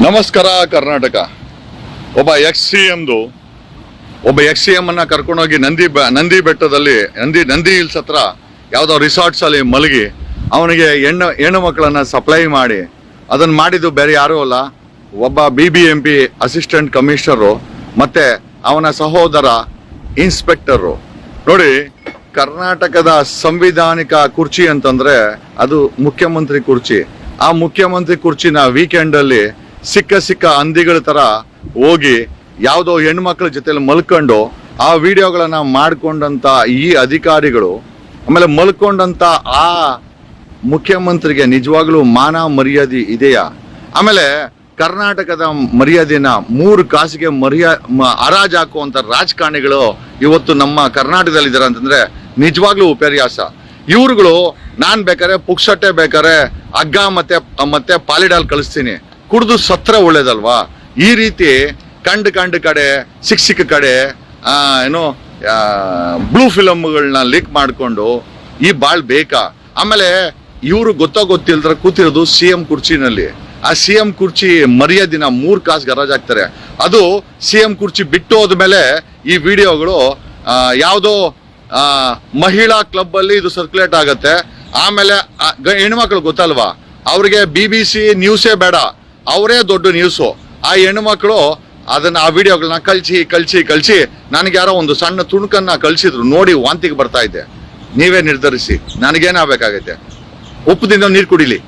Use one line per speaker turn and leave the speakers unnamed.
ನಮಸ್ಕಾರ, ಕರ್ನಾಟಕ. ಒಬ್ಬ X C ಎಮ್ದು ಒಬ್ಬ ಎಕ್ಸ್ ಸಿ ಎಂ ಅನ್ನ ಕರ್ಕೊಂಡೋಗಿ ನಂದಿ ನಂದಿ ಬೆಟ್ಟದಲ್ಲಿ, ನಂದಿ ನಂದಿ ಹಿಲ್ಸ್ ಹತ್ರ ಯಾವುದೋ ರಿಸಾರ್ಟ್ಸ್ ಅಲ್ಲಿ ಮಲಗಿ ಅವನಿಗೆ ಹೆಣ್ಣು ಹೆಣ್ಣು ಮಕ್ಕಳನ್ನ ಸಪ್ಲೈ ಮಾಡಿ ಅದನ್ನ ಮಾಡಿದ್ದು ಬೇರೆ ಯಾರೂ ಅಲ್ಲ. ಒಬ್ಬ B B M P assistant commissioner ಮತ್ತೆ ಅವನ ಸಹೋದರ ಇನ್ಸ್ಪೆಕ್ಟರು. ನೋಡಿ, ಕರ್ನಾಟಕದ ಸಂವಿಧಾನಿಕ ಕುರ್ಚಿ ಅಂತಂದ್ರೆ ಅದು ಮುಖ್ಯಮಂತ್ರಿ ಕುರ್ಚಿ. ಆ ಮುಖ್ಯಮಂತ್ರಿ ಕುರ್ಚಿನ ವೀಕೆಂಡ್ ಅಲ್ಲಿ ಸಿಕ್ಕ ಸಿಕ್ಕ ಹಂದಿಗಳ ಥರ ಹೋಗಿ ಯಾವುದೋ ಹೆಣ್ಮಕ್ಳ ಜೊತೆಯಲ್ಲಿ ಮಲ್ಕೊಂಡು ಆ ವಿಡಿಯೋಗಳನ್ನು ಮಾಡ್ಕೊಂಡಂತ ಈ ಅಧಿಕಾರಿಗಳು, ಆಮೇಲೆ ಮಲ್ಕೊಂಡಂತ ಆ ಮುಖ್ಯಮಂತ್ರಿಗೆ ನಿಜವಾಗ್ಲೂ ಮಾನ ಮರ್ಯಾದೆ ಇದೆಯಾ? ಆಮೇಲೆ ಕರ್ನಾಟಕದ ಮರ್ಯಾದೆನ ಮೂರು ಕಾಸಿಗೆ ಮರ್ಯಾ ಹಾಕುವಂತ ರಾಜಕಾರಣಿಗಳು ಇವತ್ತು ನಮ್ಮ ಕರ್ನಾಟಕದಲ್ಲಿ ಇದಾರೆ ಅಂತಂದ್ರೆ ನಿಜವಾಗ್ಲೂ ಉಪರ್ಯಾಸ ಇವ್ರುಗಳು ನಾನು ಬೇಕಾದ್ರೆ ಪುಕ್ಸಟ್ಟೆ ಬೇಕಾದ್ರೆ ಹಗ್ಗ ಮತ್ತೆ ಮತ್ತೆ ಪಾಲಿಡಾಲ್ ಕಳಿಸ್ತೀನಿ. ಕುಡ್ದು ಸತ್ರ ಒಳ್ಳೇದಲ್ವಾ? ಈ ರೀತಿ ಕಂಡು ಕಂಡು ಕಡೆ ಸಿಕ್ ಸಿಕ್ಕ ಕಡೆ ಏನು ಬ್ಲೂ ಫಿಲಮ್ಗಳನ್ನ ಲೀಕ್ ಮಾಡಿಕೊಂಡು ಈ ಬಾಳ್ ಬೇಕಾ? ಆಮೇಲೆ ಇವರು ಗೊತ್ತೋ ಗೊತ್ತಿಲ್ದ್ರೆ ಕೂತಿರೋದು ಸಿ ಎಂ ಕುರ್ಚಿನಲ್ಲಿ ಆ ಸಿ ಎಂ ಕುರ್ಚಿ ಮರ್ಯಾದಿನ ಮೂರ್ ಕಾಸು ಗರಾಜ್ ಆಗ್ತಾರೆ ಅದು ಸಿ ಎಂ ಕುರ್ಚಿ ಬಿಟ್ಟು ಹೋದ್ಮೇಲೆ ಈ ವಿಡಿಯೋಗಳು ಯಾವುದೋ ಮಹಿಳಾ ಕ್ಲಬ್ ಅಲ್ಲಿ ಇದು ಸರ್ಕ್ಯುಲೇಟ್ ಆಗುತ್ತೆ. ಆಮೇಲೆ ಹೆಣ್ಮಕ್ಳು ಗೊತ್ತಲ್ವಾ? ಅವ್ರಿಗೆ ಬಿ ಬಿ ಸಿ ನ್ಯೂಸೇ ಬೇಡ. ಅವರೇ ದೊಡ್ಡ ನ್ಯೂಸು ಆ ಹೆಣ್ಮಕ್ಳು ಅದನ್ನ ಆ ವಿಡಿಯೋಗಳನ್ನ ಕಳ್ಸಿ ಕಳ್ಸಿ ಕಳ್ಸಿ ನನಗೆ ಯಾರೋ ಒಂದು ಸಣ್ಣ ತುಣುಕನ್ನ ಕಳ್ಸಿದ್ರು, ನೋಡಿ ವಾಂತಿಗೆ ಬರ್ತಾ ಇದ್ದೆ ನೀವೇ ನಿರ್ಧರಿಸಿ, ನನಗೇನಾಗಬೇಕಾಗೈತೆ? ಉಪ್ಪದಿಂದ ನೀರು ಕುಡಿಲಿ.